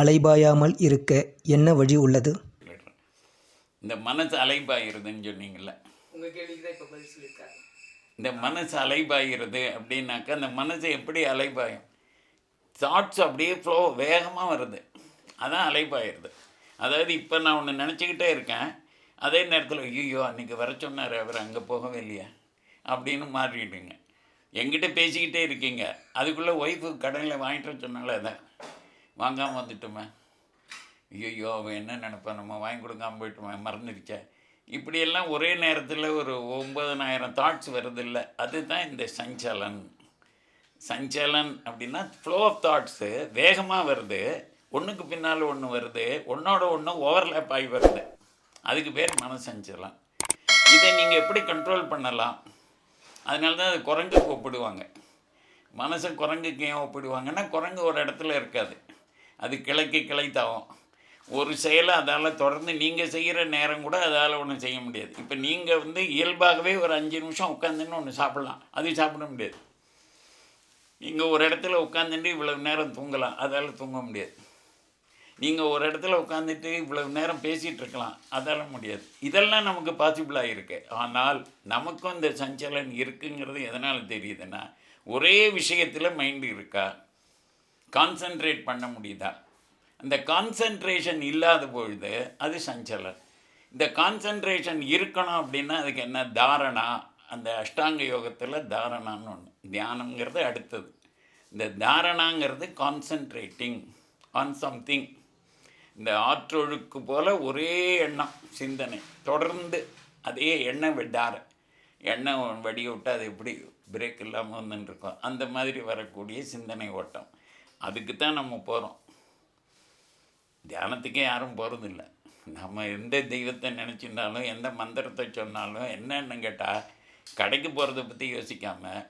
அலைபாயாமல் இருக்க என்ன வழி உள்ளது? இந்த மனசு அலைபாயிருதுன்னு சொன்னீங்கல்ல. உங்கள் கேள்விக்கு தான் இப்போ பதில் சொல்லியிருக்காரு. இந்த மனசு அலைபாயிருது அப்படின்னாக்கா அந்த மனசு எப்படி அலைபாயும்? தாட்ஸ் அப்படியே ஃப்ளோ வேகமாக வருது. அதான் அலைபாயிருது. அதாவது இப்போ நான் ஒன்று நினச்சிக்கிட்டே இருக்கேன். அதே நேரத்தில் ஐயோ அன்றைக்கி வர சொன்னார் அவர் அங்கே போகவே இல்லையா? அப்படின்னு மாறிடுங்க. என்கிட்ட பேசிக்கிட்டே இருக்கீங்க. அதுக்குள்ளே ஒய்ஃபு கடையில் வாங்கிட்டு வர சொன்னால அதான். வாங்காமல் வந்துட்டோமே. ஐயோ அவன் என்ன நினைப்பான்? நம்ம வாங்கி கொடுக்காம போயிட்டோமே. மறந்துடுச்சே இப்படியெல்லாம் ஒரே நேரத்தில் ஒரு ஒம்பதனாயிரம் தாட்ஸ் வருதில்ல. அதுதான் இந்த சஞ்சலன். சஞ்சலன் அப்படின்னா ஃப்ளோ ஆஃப் தாட்ஸு வேகமாக வருது. ஒன்றுக்கு பின்னால் ஒன்று வருது. ஒன்றோட ஒன்று ஓவர்லேப் ஆகி வருது. அதுக்கு பேர் மனசஞ்சலம் இதை நீங்கள் எப்படி கண்ட்ரோல் பண்ணலாம்? அதனால தான் அது குரங்குக்கு ஒப்பிடுவாங்க மனசை குரங்குக்கு ஏன் ஒப்பிடுவாங்கன்னா குரங்கு ஒரு இடத்துல இருக்காது. அது கிளைக்கு கிளை ஒரு செயலை அதால் தொடர்ந்து நீங்கள் செய்கிற நேரம் கூட அதால் ஒன்றும் செய்ய முடியாது. இப்போ நீங்கள் வந்து இயல்பாகவே ஒரு அஞ்சு நிமிஷம் உட்காந்துன்னு ஒன்று சாப்பிட்லாம். அது சாப்பிட முடியாது. நீங்கள் ஒரு இடத்துல உட்காந்துட்டு இவ்வளவு நேரம் தூங்கலாம். அதால் தூங்க முடியாது. நீங்கள் ஒரு இடத்துல உட்காந்துட்டு இவ்வளவு நேரம் பேசிகிட்டு இருக்கலாம். அதால் முடியாது. இதெல்லாம் நமக்கு பாசிபிளாக இருக்கு. ஆனால் நமக்கும் இந்த சஞ்சலன் இருக்குங்கிறது எதனால் தெரியுதுன்னா ஒரே விஷயத்தில் மைண்டு இருக்கா? கான்சென்ட்ரேட் பண்ண முடியுதா? அந்த கான்சென்ட்ரேஷன் இல்லாத பொழுது அது சஞ்சலன். இந்த கான்சென்ட்ரேஷன் இருக்கணும் அப்படின்னா அதுக்கு என்ன தாரணா? அந்த அஷ்டாங்க யோகத்தில் தாரணான்னு ஒன்று தியானங்கிறது அடுத்தது. இந்த தாரணாங்கிறது கான்சென்ட்ரேட்டிங் ஆன் சம்திங் இந்த ஆற்றொழுக்கு போல் ஒரே எண்ணம் சிந்தனை. தொடர்ந்து அதே எண்ணெய் விடார எண்ணெய் வடிய விட்டு அது எப்படி பிரேக் இல்லாமல் வந்துட்டுருக்கோம் அந்த மாதிரி வரக்கூடிய சிந்தனை ஓட்டம். அதுக்கு தான் நம்ம போகிறோம் தியானத்துக்கே யாரும் போகிறதில்ல நம்ம எந்த தெய்வத்தை நினச்சிருந்தாலும் எந்த மந்திரத்தை சொன்னாலும் என்னென்னு கேட்டால் கடைக்கு போகிறத பற்றி யோசிக்காமல்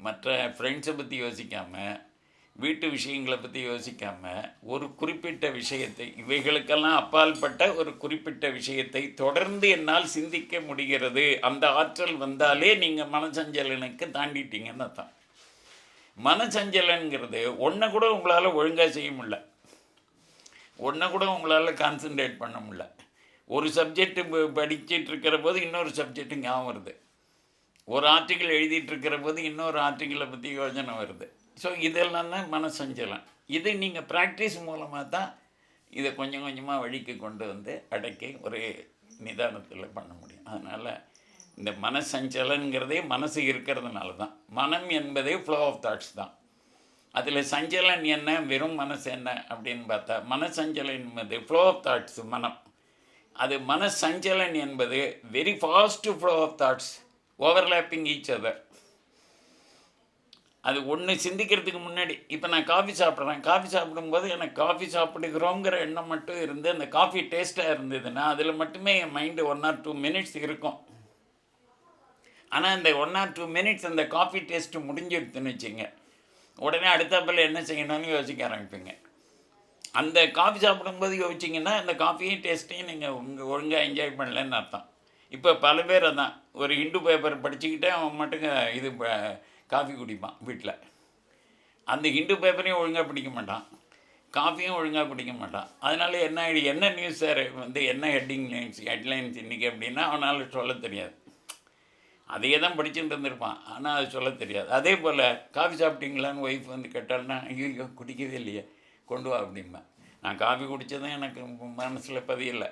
மற்ற ஃப்ரெண்ட்ஸை பற்றி யோசிக்காமல் வீட்டு விஷயங்களை பற்றி யோசிக்காமல் ஒரு குறிப்பிட்ட விஷயத்தை இவைகளுக்கெல்லாம் அப்பால்பட்ட ஒரு குறிப்பிட்ட விஷயத்தை தொடர்ந்து என்னால் சிந்திக்க முடிகிறது. அந்த ஆற்றல் வந்தாலே நீங்கள் மனசஞ்சலனுக்கு தாண்டிட்டீங்கன்னு தான் மனசஞ்சலனுங்கிறது ஒன்றை கூட உங்களால் ஒழுங்காக செய்ய முடியல. ஒன்றை கூட உங்களால் கான்சென்ட்ரேட் பண்ண முடியல. ஒரு சப்ஜெக்ட் படிச்சுட்டு இருக்கிற போது இன்னொரு சப்ஜெக்ட்டு ஞாபகம் வருது. ஒரு ஆர்டிக்கிள் எழுதிட்டு இருக்கிற போது இன்னொரு ஆர்டிக்கிளை பற்றி யோஜனை வருது. ஸோ இதெல்லாம் தான் மனசஞ்சலம். இது நீங்கள் ப்ராக்டிஸ் மூலமாக தான் இதை கொஞ்சம் கொஞ்சமாக வழிக்கு கொண்டு வந்து அடக்கி ஒரு நிதானத்தில் பண்ண முடியும். அதனால் இந்த மனசஞ்சலங்கிறதே மனசு இருக்கிறதுனால தான் மனம் என்பதே ஃப்ளோ ஆஃப் தாட்ஸ் தான். அதில் சஞ்சலன் என்ன வெறும் மனசு என்ன அப்படின்னு பார்த்தா மனசஞ்சலன் என்பது ஃப்ளோ ஆஃப் தாட்ஸ் மனம். அது மனசஞ்சலன் என்பது very fast flow of thoughts overlapping each other அது ஒன்று சிந்திக்கிறதுக்கு முன்னாடி இப்போ நான் காஃபி சாப்பிட்றேன். காஃபி சாப்பிடும்போது எனக்கு காஃபி சாப்பிடுகிறோங்கிற எண்ணம் மட்டும் இருந்து அந்த காஃபி டேஸ்ட்டாக இருந்ததுன்னா அதில் மட்டுமே என் mind one or two minutes இருக்கும். ஆனால் இந்த ஒன் ஆர் டூ மினிட்ஸ் அந்த காஃபி டேஸ்ட்டு முடிஞ்சிடுதுன்னு வச்சுங்க உடனே அடுத்தப்பில் என்ன செய்யணும்னு யோசிக்க ஆரம்பிப்பீங்க. அந்த காஃபி சாப்பிடும்போது யோசிச்சிங்கன்னா அந்த காஃபியும் டேஸ்ட்டையும் நீங்கள் உங்கள் ஒழுங்காக என்ஜாய் பண்ணலன்னு அர்த்தம். இப்போ பல பேர் அதான். ஒரு இண்டு பேப்பர் படிச்சுக்கிட்டே அவன் மட்டுங்க இது ப- காஃபி குடிப்பான் வீட்டில் அந்த இண்டு பேப்பரையும் ஒழுங்காக பிடிக்க மாட்டான். காஃபியும் ஒழுங்காக குடிக்க மாட்டான். அதனால் என்ன என்ன நியூஸ் சார் வந்து என்ன ஹெட்டிங் லைன்ஸ் ஹெட்லைன்ஸ் இன்றைக்கி அப்படின்னா அவனால் சொல்ல தெரியாது. அதையே தான் படிச்சுட்டு இருந்திருப்பான். ஆனால் அது சொல்ல தெரியாது. அதே போல் காஃபி சாப்பிட்டீங்களான்னு ஒய்ஃப் வந்து கேட்டால்னா ஐயோ குடிக்கவே இல்லையே கொண்டு வா அப்படிம்பேன். நான் காஃபி குடித்ததும் எனக்கு மனசில் பதியலை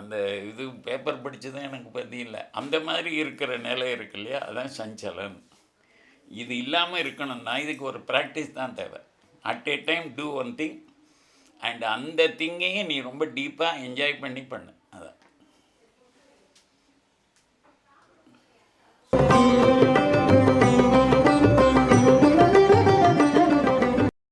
அந்த இது பேப்பர் படித்ததும் எனக்கு பதியலை அந்த மாதிரி இருக்கிற நிலை இருக்கு இல்லையா? அதான் சஞ்சலன். இது இல்லாமல் இருக்கணும்னா இதுக்கு ஒரு ப்ராக்டிஸ் தான் தேவை. At a time do one thing and அந்த திங்கையும் நீ ரொம்ப டீப்பாக என்ஜாய் பண்ணி பண்ணு.